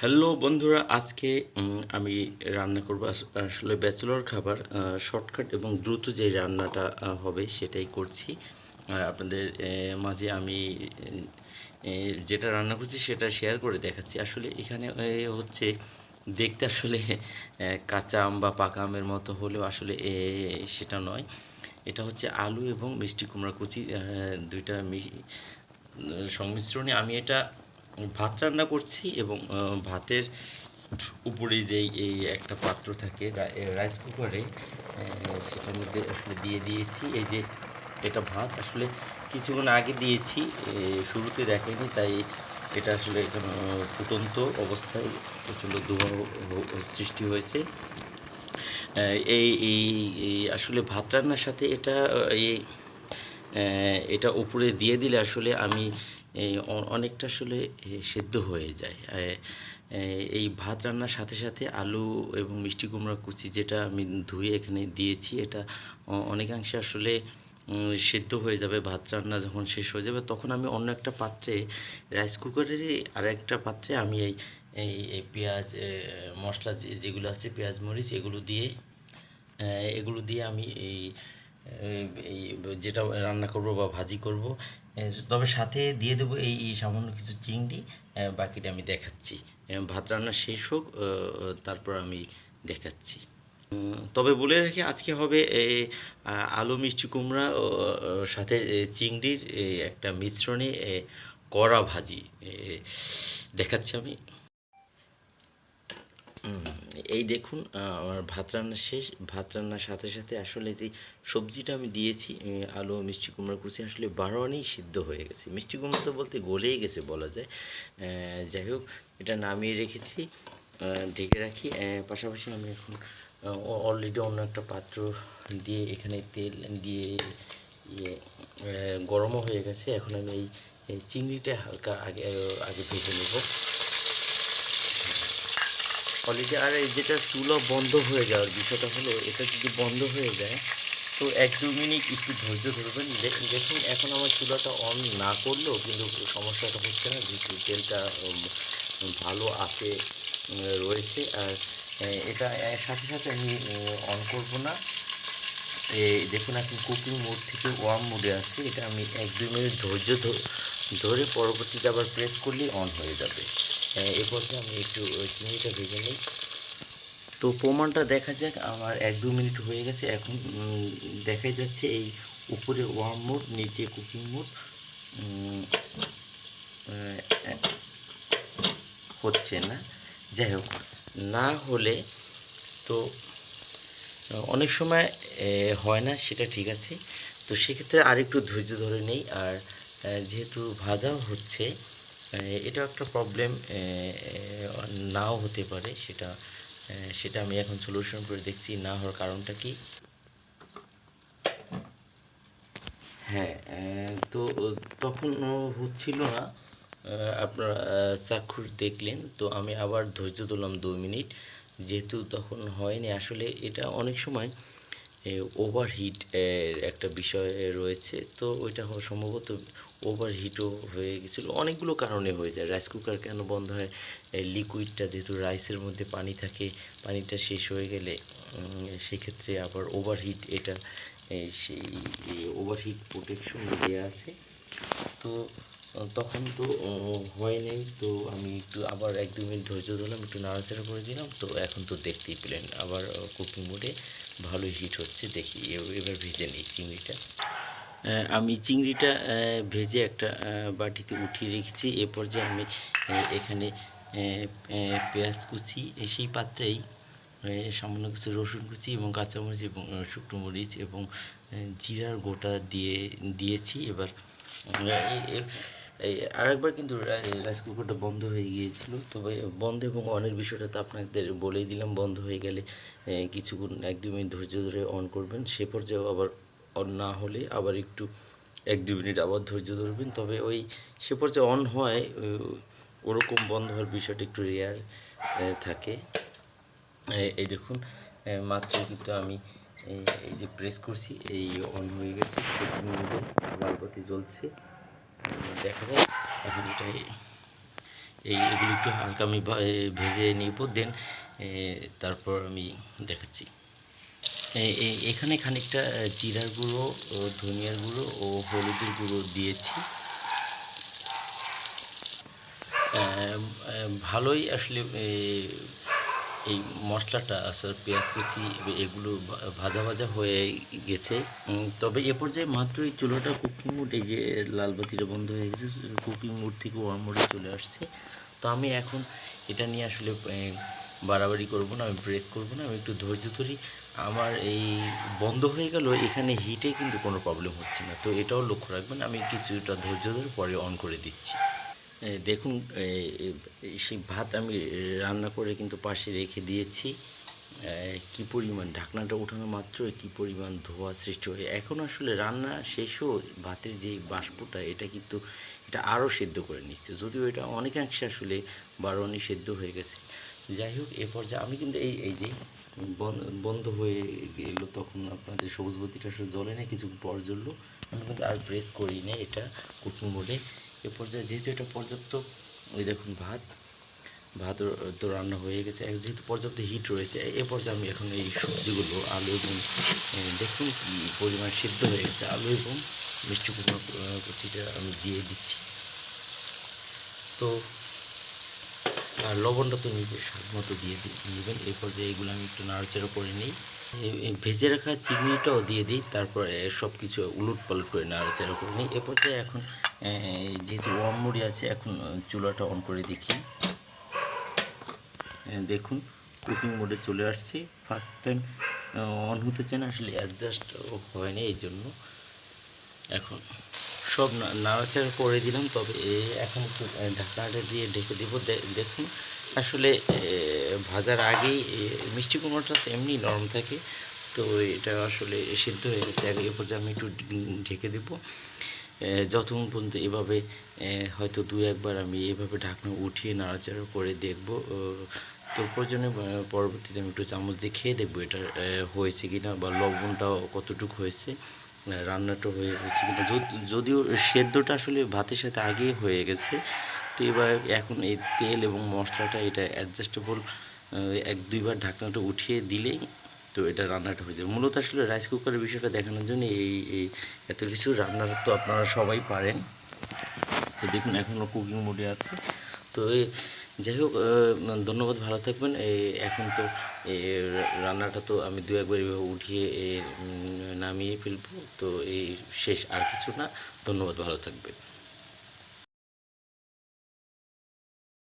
Hello বন্ধুরা, আজকে আমি রান্না করব আস- আসলে ব্যাচেলর খাবার শর্টকাট এবং দ্রুত যে রান্নাটা হবে সেটাই করছি। আপনাদের মাঝে আমি যেটা রান্না করছি সেটা শেয়ার করে দেখাচ্ছি। আসলে এখানে হচ্ছে দেখতে আসলে কাঁচা আম বা পাকা আমের মতো হলেও আসলে সেটা নয়। এটা হচ্ছে আলু এবং মিষ্টি কুমড়া কুচি দুইটা মি- সংমিশ্রণে আমি এটা ভাত রান্না করছি এবং ভাতের উপরে যেই এই একটা পাত্র থাকে রাইস কুকারে সেটার মধ্যে আসলে দিয়ে দিয়েছি। এই যে এটা ভাত আসলে কিছুক্ষণ আগে দিয়েছি শুরুতে দেখেনি, তাই এটা আসলে ফুটন্ত অবস্থায় প্রচণ্ড ধোঁয়া সৃষ্টি হয়েছে। এই এই আসলে ভাত রান্নার সাথে এটা এই এটা উপরে দিয়ে দিলে আসলে আমি এই অনেকটা আসলে সেদ্ধ হয়ে যায়। এই ভাত রান্নার সাথে সাথে আলু এবং মিষ্টি কুমড়া কুচি যেটা আমি ধুয়ে এখানে দিয়েছি, এটা অনেকাংশে আসলে সেদ্ধ হয়ে যাবে, ভাত রান্না যখন শেষ হয়ে যাবে, তখন আমি অন্য একটা পাত্রে, রাইস কুকারেরই আর একটা পাত্রে আমি এই এই পেঁয়াজ মশলা যেগুলো আছে, পেঁয়াজ, মরিচ, এগুলো দিয়ে এগুলো দিয়ে আমি এই, যেটা রান্না করব বা ভাজি করব তবে সাথে দিয়ে দেবো এই সামান্য কিছু চিংড়ি বাকিটা আমি দেখাচ্ছি। ভাত রান্না শেষ হোক তারপর আমি দেখাচ্ছি। তবে বলে রাখি, আজকে হবে আলু, মিষ্টি কুমড়া সাথে চিংড়ির একটা মিশ্রণে কড়া ভাজি দেখাচ্ছি আমি। এই দেখুন আমার ভাত রান্না শেষ। ভাত রান্নার সাথে সাথে আসলে যে সবজিটা আমি দিয়েছি আলু, মিষ্টি কুমড়া কুচি, আসলে বারোয়ানেই সিদ্ধ হয়ে গেছে। মিষ্টি কুমড়া তো বলতে গলেই গেছে বলা যায়। যাই হোক, এটা নামিয়ে রেখেছি ঢেকে রাখি। পাশাপাশি আমি এখন অলরেডি অন্য একটা পাত্র দিয়ে এখানে তেল দিয়ে ইয়ে গরমও হয়ে গেছে। এখন আমি এই চিংড়িটা হালকা আগে আগে ভেজে নেব। অলরেডি আর এই যেটা চুলা বন্ধ হয়ে যাওয়ার বিষয়টা হলো, এটা যদি বন্ধ হয়ে যায়, তো এক দু মিনিট একটু ধৈর্য ধরবেন। দেখুন, এখন আমার চুলাটা অন না করলেও কিন্তু সমস্যাটা হচ্ছে না, যেহেতু তেলটা ভালো আছে রয়েছে। আর এটা সাথে সাথে আমি অন করব না। দেখুন, এখন কুকিং মোড থেকে ওয়ার্ম মোডে আছে। এটা আমি এক দু মিনিট ধৈর্য ধরে পরবর্তীতে আবার প্রেস করলেই অন হয়ে যাবে। আহ, এ আমি একটু চিংড়িটা ভেজে নিই। তো প্রমাণটা দেখা যাক আমার এক দু মিনিট হয়ে গেছে এখন দেখাই যাচ্ছে এই উপরে ওয়ার্ম মোড নিচে কুকিং মোড হচ্ছে না। যাই হোক না হলে তো অনেক সময় হয় না সেটা ঠিক আছে। তো সেক্ষেত্রে আরেকটু ধৈর্য ধরে নেই আর যেহেতু ভাজাও হচ্ছে এটা একটা প্রবলেম নাও হতে পারে সেটা সেটা আমি এখন সলিউশন করে দেখছি, না হওয়ার কারণটা কি? হ্যাঁ তো তখন হচ্ছিল না আপনারা চাক্ষুষ দেখলেন, তো আমি আবার ধৈর্য ধরলাম দুই মিনিট, যেহেতু তখন হয়নি, আসলে এটা অনেক সময় ওভারহিট একটা বিষয় রয়েছে, তো ওইটা সম্ভবত ওভারহিটও হয়ে গেছিল। অনেকগুলো কারণে হয়ে যায়। রাইস কুকার কেন বন্ধ হয়? লিকুইডটা যেহেতু রাইসের মধ্যে পানি থাকে, পানিটা শেষ হয়ে গেলে সেক্ষেত্রে আবার ওভারহিট এটা সেই ওভারহিট প্রোটেকশন দেওয়া আছে। তো, তখন তো হয় নাই। তো আমি একটু আবার এক দু মিনিট ধৈর্য ধরলাম, একটু নাড়াচাড়া করে দিলাম। তো এখন তো দেখতেই পেলেন, আবার কুকিং মোডে ভালোই হিট হচ্ছে। দেখি এবার ভেজে নিই চিংড়িটা। আমি চিংড়িটা ভেজে একটা বাটিতে উঠিয়ে রেখেছি। এ পর্যায়ে আমি এখানে পেঁয়াজ কুচি সেই পাত্রেই সামান্য কিছু রসুন কুচি এবং কাঁচামরিচ এবং শুকনো মরিচ এবং জিরার গোটা দিয়ে, দিয়েছি। এবার আরেকবার কিন্তু রাইস কুকারটা বন্ধ হয়ে গিয়েছিল। তবে বন্ধ এবং অনের বিষয়টা তো আপনাদের বলেই দিলাম, বন্ধ হয়ে গেলে কিছুক্ষণ এক দু মিনিট ধৈর্য ধরে অন করবেন। সে পর্যায়েও আবার অন না হলে আবার একটু এক দু মিনিট আবার ধৈর্য ধরবেন। তবে ওই সে পর্যায়ে অন হয় ওরকম বন্ধ হওয়ার বিষয়টা একটু রেয়ার থাকে। এই দেখুন মাত্র কিন্তু আমি এই যে প্রেস করছি, এই অন হয়ে গেছে মোডে জ্বলছে। দেখা যায় এখন এটা এই এগুলো একটু হালকা আমি ভেজে নিব, দেন তারপর আমি দেখাচ্ছি। এখানে খানিকটা জিরার গুঁড়ো ধনিয়ার গুঁড়ো ও হলুদের গুঁড়ো দিয়েছি। ভালোই আসলে এই মশলাটা আসলে পেঁয়াজ কুচি, এগুলো ভাজা ভাজা হয়ে গেছে। তবে এ পর্যায়ে মাত্র এই চুলোটা কুকিং মোড, এই যে লাল বাতিটা বন্ধ হয়ে গেছে, কুকিং মোড থেকে ওয়ার্ম মোডে চলে আসছে। তো আমি এখন এটা নিয়ে আসলে বাড়াবাড়ি করব না, আমি ব্রেক করব না, আমি একটু ধৈর্য ধরি আমার এই বন্ধ হয়ে গেল, এখানে হিটে কিন্তু কোনো প্রবলেম হচ্ছে না। তো এটাও লক্ষ্য রাখবেন, আমি কিছুটা ধৈর্য ধরে পরে অন করে দিচ্ছি। দেখুন সেই ভাত আমি রান্না করে কিন্তু পাশে রেখে দিয়েছি। কি পরিমাণ ঢাকনাটা ওঠানো মাত্র, কি পরিমাণ ধোয়া সৃষ্টি হয়ে, এখন আসলে রান্না শেষও ভাতের যে বাষ্পটা, এটা কিন্তু এটা আরও সেদ্ধ করে নিচ্ছে। যদিও এটা অনেকাংশে আসলে বারোয়ানি সেদ্ধ হয়ে গেছে। যাই হোক, এ পর্যায়ে আমি কিন্তু এই এই যে বন্ধ হয়ে গেলো তখন আপনাদের সবুজ বতিটা আসলে জ্বলে না কিছু পর জ্বললো আমি কিন্তু আর প্রেস করি না এটা কুকিং মোডে এ পর্যায়ে যেহেতু এটা পর্যাপ্ত, ওই দেখুন ভাত ভাত তো রান্না হয়ে গেছে। যেহেতু পর্যাপ্ত হিট রয়েছে, এ পর্যায়ে আমি এখন এই সবজিগুলো, আলু এবং দেখুন কি পরিমাণ সিদ্ধ হয়ে গেছে। আলু এবং মিষ্টি কুমড়ো কুচিটা আমি দিয়ে দিচ্ছি। তো আর লবণটা তো নিজের স্বাদ মতো দিয়ে দি- নেবেন। এই পর্যায়ে এগুলো আমি একটু নাড়াচাড়া করে নিই। ভেজে রাখা চিংড়িটাও দিয়ে দিই, তারপরে সব কিছু উলট পালট করে নাড়াচাড়া করে নিই। এ পর্যায়ে এখন যেহেতু ওয়াম মুড়ি আছে, এখন চুলাটা অন করে দেখি। দেখুন কুকিং মোডে চলে আসছি। ফার্স্ট টাইম অন হতে চায় না, আসলে অ্যাডজাস্ট হয়নি এই জন্য এখন সব না- নাড়াচাড়া করে দিলাম, তবে এখন ঢাকনাটা দিয়ে ঢেকে দেবো। দেখুন, আসলে ভাজার আগেই মিষ্টি কুমড়োটা এমনি নরম থাকে, তো এটা আসলে সিদ্ধ হয়ে গেছে। আগে এ পর্যায়ে আমি একটু ঢেকে দেবো। যতক্ষণ পর্যন্ত এভাবে হয়তো দু একবার আমি এভাবে ঢাকনা উঠিয়ে নাড়াচাড়া করে দেখব তো প্রয়োজনে পরবর্তীতে আমি একটু চামচ দিয়ে খেয়ে দেখব এটা হয়েছে কিনা বা লবণটাও কতটুকু হয়েছে। রান্নাটা হয়ে গেছে। কিন্তু যদিও সেদ্ধটা আসলে ভাতের সাথে আগেই হয়ে গেছে, তো এবার এখন এই তেল এবং মশলাটা এটা অ্যাডজাস্টেবল এক, দুইবার ঢাকনাটা উঠিয়ে দিলেই তো এটা রান্নাটা হয়ে যাবে। মূলত আসলে রাইস কুকারের বিষয়টা দেখানোর জন্য এই এই এত কিছু রান্নার তো আপনারা সবাই পারেন। তো দেখুন এখনও কুকিং মোডে আছে। তো যাই হোক ধন্যবাদ, ভালো থাকবেন। এখন তো রান্নাটা তো আমি দু একবার এভাবে উঠিয়ে নামিয়ে ফেলব। তো এই শেষ আর কিছু না। ধন্যবাদ, ভালো থাকবেন।